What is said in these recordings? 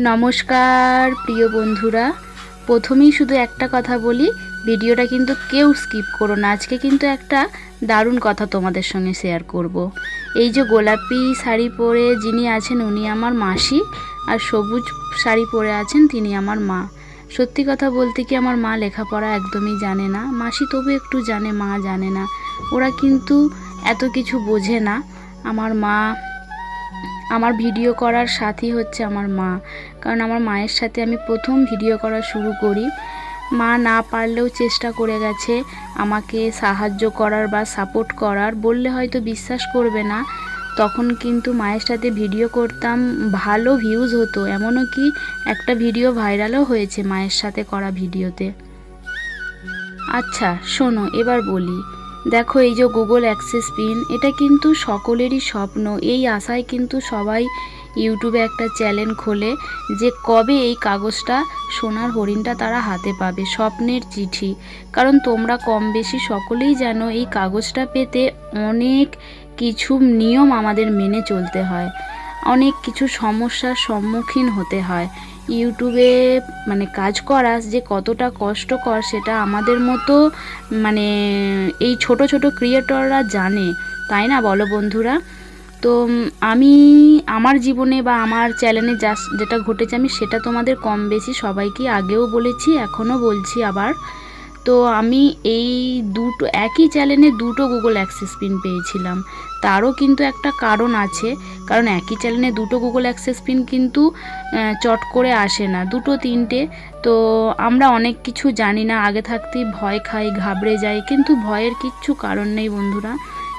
নমস্কার, প্রিয় বন্ধুরা। প্রথমেই শুধু একটা কথা বলি, ভিডিওটা কিন্তু কেউ স্কিপ করো না। আজকে কিন্তু একটা দারুণ কথা তোমাদের সঙ্গে শেয়ার করব। এই যে গোলাপি শাড়ি পরে যিনি আছেন, উনি আমার মাসি, আর সবুজ শাড়ি পরে আছেন, তিনি আমার মা। সত্যি কথা বলতে কি আমার মা লেখাপড়া একদমই জানে না। মাসি তবু একটু জানে, মা জানে না। ওরা কিন্তু এত কিছু বোঝে না। আমার মা আমার ভিডিও করার সাথী হচ্ছে আমার মা। কারণ আমার মায়ের সাথে আমি প্রথম ভিডিও করা শুরু করি। মা না পারলেও চেষ্টা করে গেছে আমাকে সাহায্য করার বা সাপোর্ট করার। বললে হয়তো বিশ্বাস করবে না। তখন কিন্তু মায়ের সাথে ভিডিও করতাম, ভালো ভিউজ হতো। এমনও কি একটা ভিডিও ভাইরালও হয়েছে মায়ের সাথে করা ভিডিওতে। আচ্ছা শোনো, এবার বলি। দেখো, এই যে গুগল অ্যাক্সেস পিন এটা কিন্তু সকলেরই স্বপ্ন। এই আশায় কিন্তু সবাই ইউটিউবে একটা চ্যানেল খোলে যে কবে এই কাগজটা সোনার হরিণটা তারা হাতে পাবে, স্বপ্নের চিঠি। কারণ তোমরা কম বেশি সকলেই জানো, এই কাগজটা পেতে অনেক কিছু নিয়ম আমাদের মেনে চলতে হয়। অনেক কিছু সমস্যার সম্মুখীন হতে হয়। ইউটিউবে মানে কাজ করা যে কতটা কষ্টকর সেটা আমাদের মতো মানে এই ছোট ছোট ক্রিয়েটররা জানে, তাই না বলো বন্ধুরা? তো আমি আমার জীবনে বা আমার চ্যানেলে যা যেটা ঘটেছে আমি সেটা তোমাদের কম বেশি সবাইকে আগেও বলেছি, এখনও বলছি আবার। তো আমি এই দুটো, একই চ্যানেলে দুটো গুগল অ্যাক্সেস পিন পেয়েছিলাম। তারও কিন্তু একটা কারণ আছে, কারণ একই চ্যানেলে দুটো গুগল অ্যাক্সেস পিন কিন্তু চট করে আসে না, দুটো তিনটে। তো আমরা অনেক কিছু জানি না, আগে থাকতেই ভয় খাই, ঘাবড়ে যাই, কিন্তু ভয়ের কিচ্ছু কারণ নেই বন্ধুরা।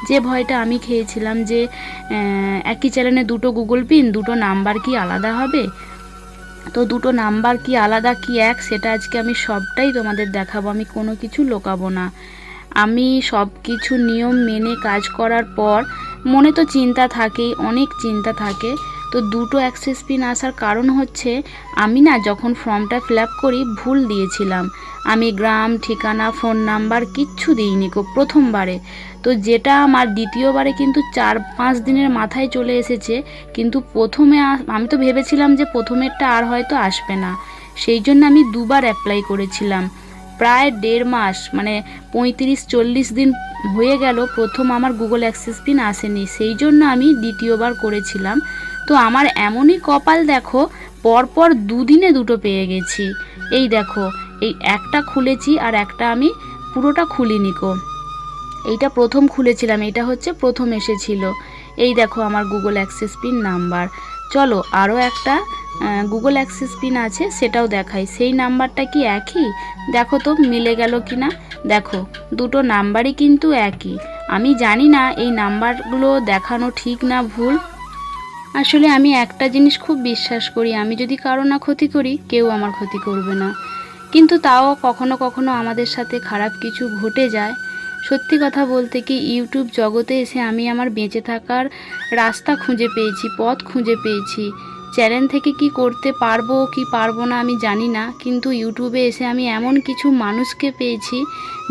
যে ভয়টা আমি খেয়েছিলাম যে একই চ্যানেলে দুটো গুগল পিন দুটো নাম্বার কি আলাদা হবে? তো দুটো নাম্বার কি আলাদা, কি এক, সেটা আজকে আমি সবটাই তোমাদের দেখাবো। আমি কোনো কিছু লোকাবো না। আমি সব কিছু নিয়ম মেনে কাজ করার পর মনে তো চিন্তা থাকেই, অনেক চিন্তা থাকে। তো দুটো অ্যাক্সেস পিন আসার কারণ হচ্ছে, আমি না যখন ফর্মটা ফিল করি, ভুল দিয়েছিলাম। আমি গ্রাম, ঠিকানা ফোন নাম্বার কিচ্ছু দিইনি কো প্রথমবারে। তো যেটা আমার দ্বিতীয়বারে কিন্তু চার পাঁচ দিনের মাথায় চলে এসেছে, কিন্তু প্রথমে আমি তো ভেবেছিলাম যে প্রথমেরটা আর হয়তো আসবে না। সেই জন্য আমি দুবার অ্যাপ্লাই করেছিলাম। প্রায় দেড় মাস মানে পঁয়ত্রিশ, চল্লিশ দিন হয়ে গেল, প্রথম আমার গুগল অ্যাক্সেস পিন আসেনি। সেই জন্য আমি দ্বিতীয়বার করেছিলাম। তো আমার এমনই কপাল দেখো, পরপর দুদিনে দুটো পেয়ে গেছি। এই দেখো, এই একটা খুলেছি আর একটা আমি পুরোটা খুলিনি কো। এইটা প্রথম খুলেছিলাম এটা হচ্ছে প্রথম এসেছিল। এই দেখো আমার গুগল অ্যাক্সেস পিন নাম্বার চলো আরও একটা গুগল অ্যাক্সেস পিন আছে, সেটাও দেখাই। সেই নাম্বারটা কি একই? দেখো তো, মিলে গেল কি না দেখো, দুটো নাম্বারই কিন্তু একই। আমি জানি না এই নাম্বারগুলো দেখানো ঠিক না, ভুল। আসলে আমি একটা জিনিস খুব বিশ্বাস করি, আমি যদি কারও না ক্ষতি করি, কেউ আমার ক্ষতি করবে না। কিন্তু তাও কখনো কখনো আমাদের সাথে খারাপ কিছু ঘটে যায়। সত্যি কথা বলতে কি, ইউটিউব জগতে এসে আমি আমার বেঁচে থাকার রাস্তা খুঁজে পেয়েছি, পথ খুঁজে পেয়েছি। চ্যানেল থেকে কি করতে পারব, কি পারব না আমি জানি না, কিন্তু ইউটিউবে এসে আমি এমন কিছু মানুষকে পেয়েছি,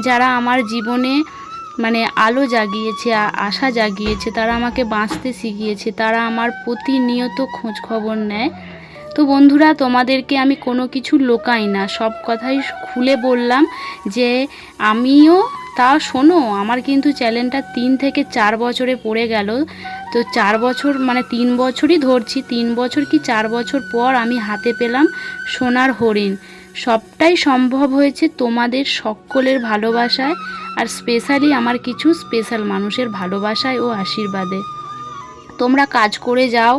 যারা আমার জীবনে মানে আলো জাগিয়েছে আশা জাগিয়েছে, তারা আমাকে বাঁচতে শিখিয়েছে, তারা আমার প্রতিনিয়ত খোঁজ খবর নেয়। তো বন্ধুরা, তোমাদেরকে আমি কোনো কিছু লোকাই না, সব কথাই খুলে বললাম যে আমিও তা শোনো, আমার কিন্তু চ্যানেলটা তিন থেকে চার বছরে পড়ে গেল। তো চার বছর মানে তিন বছরই ধরছি, তিন বছর কি চার বছর পর আমি হাতে পেলাম সোনার হরিণ। সবটাই সম্ভব হয়েছে তোমাদের সকলের ভালোবাসায়, আর স্পেশালি আমার কিছু স্পেশাল মানুষের ভালোবাসায় ও আশীর্বাদে। তোমরা কাজ করে যাও।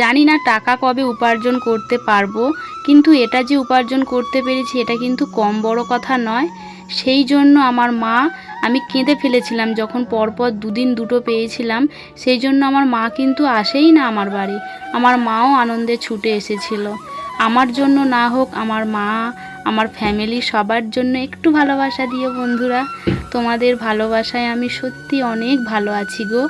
জানি না টাকা কবে উপার্জন করতে পারব, কিন্তু এটা যে উপার্জন করতে পেরেছি, এটা কিন্তু কম বড় কথা নয়। সেই জন্য আমার মা, আমি কেঁদে ফেলেছিলাম যখন পরপর দুদিন দুটো পেয়েছিলাম। সেই জন্য আমার মা কিন্তু আসেই না আমার বাড়ি। আমার মাও আনন্দে ছুটে এসেছিল। আমার জন্য না হোক আমার মা, আমার ফ্যামিলি সবার জন্য একটু ভালোবাসা দিও বন্ধুরা। তোমাদের ভালোবাসায় আমি সত্যি অনেক ভালো আছি গো।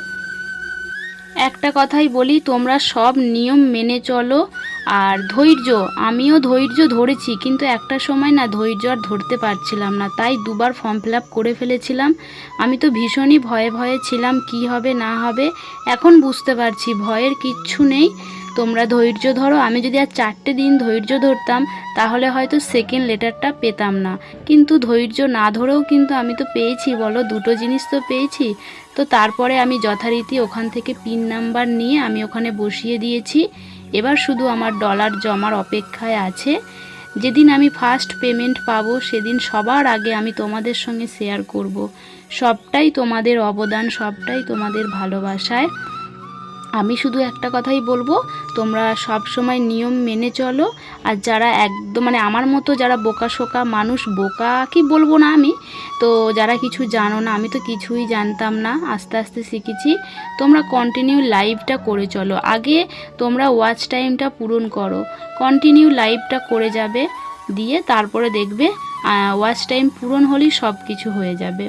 একটা কথাই বলি, তোমরা সব নিয়ম মেনে চলো। আর ধৈর্য, আমিও ধৈর্য ধরেছি, কিন্তু একটা সময় না ধৈর্য আর ধরতে পারছিলাম না। তাই দুবার ফর্ম ফিল করে ফেলেছিলাম। আমি তো ভীষণই ভয়ে ভয়ে ছিলাম, কি হবে না হবে। এখন বুঝতে পারছি, ভয়ের কিচ্ছু নেই। তোমরা ধৈর্য ধরো, আমি যদি আর চারটে দিন ধৈর্য ধরতাম, তাহলে হয়তো সেকেন্ড লেটারটা পেতাম না। কিন্তু ধৈর্য না ধরেও কিন্তু আমি তো পেয়েছি, বলো, দুটো জিনিস তো পেয়েছি। তো তারপরে আমি যথারীতি ওখান থেকে পিন নাম্বার নিয়ে আমি ওখানে বসিয়ে দিয়েছি। এবার শুধু আমার ডলার জমার অপেক্ষায় আছে। যেদিন আমি ফার্স্ট পেমেন্ট পাবো, সেদিন সবার আগে আমি তোমাদের সঙ্গে শেয়ার করব। সবটাই তোমাদের অবদান, সবটাই তোমাদের ভালোবাসায়। আমি শুধু একটা কথাই বলব, তোমরা সব সময় নিয়ম মেনে চলো, আর যারা একদম মানে আমার মতো যারা বোকা শোকা মানুষ, বোকা কি বলব না আমি, তো যারা কিছু জানো না, আমি তো কিছুই জানতাম না, আস্তে আস্তে শিখেছি, তোমরা কন্টিনিউ লাইভটা করে চলো। আগে তোমরা ওয়াচ টাইমটা পূরণ করো কন্টিনিউ লাইভটা করে যাবে, দিয়ে তারপরে দেখবে ওয়াচ টাইম পূরণ হলেই সব কিছু হয়ে যাবে।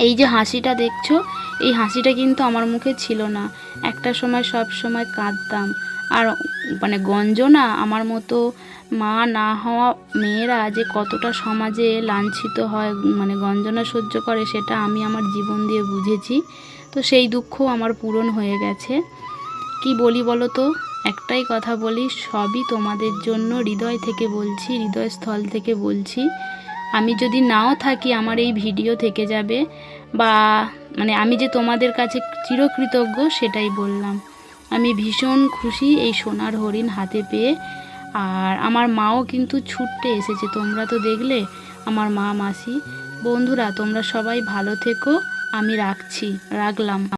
এই যে হাসিটা দেখছ, এই হাসিটা কিন্তু আমার মুখে ছিল না। একটা সময় সব সময় কাঁদতাম। আর মানে গঞ্জনা আমার মতো মা না হওয়া মেয়েরা যে কতটা সমাজে লাঞ্ছিত হয় মানে গঞ্জনা সহ্য করে, সেটা আমি আমার জীবন দিয়ে বুঝেছি। তো সেই দুঃখ আমার পূরণ হয়ে গেছে। কি বলি বলো তো? একটাই কথা বলি, সবই তোমাদের জন্য হৃদয় থেকে বলছি, হৃদয়স্থল থেকে বলছি। আমি যদি নাও থাকি, আমার এই ভিডিও থেকে যাবে। বা মানে আমি যে তোমাদের কাছে চিরকৃতজ্ঞ, সেটাই বললাম। আমি ভীষণ খুশি এই সোনার হরিণ হাতে পেয়ে। আর আমার মাও কিন্তু ছুটতে এসেছে, তোমরা তো দেখলে, আমার মা মাসি। বন্ধুরা, তোমরা সবাই ভালো থেকো, আমি রাখছি, রাখলাম।